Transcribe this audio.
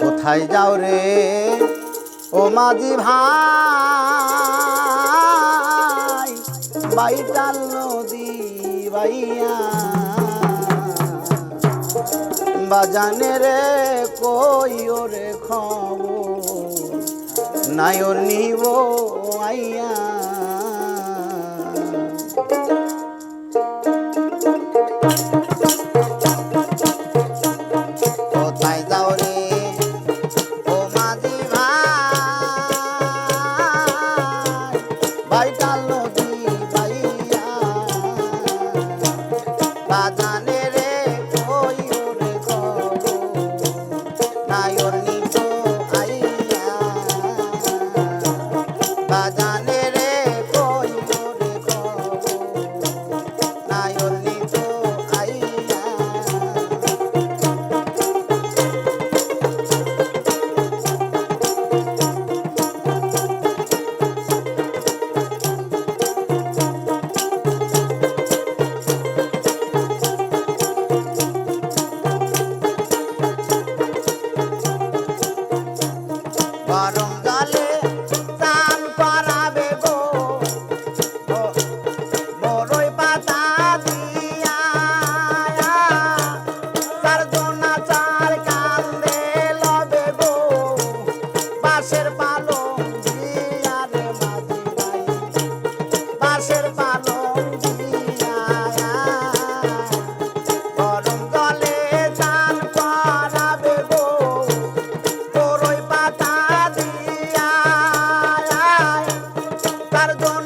কোথায় যাও রে? ও মাঝি ভাই, বাইটাল নদী বাইয়া। বাজানে রে কই ওরে খবর? ওর নিব আইয়া। I don't know.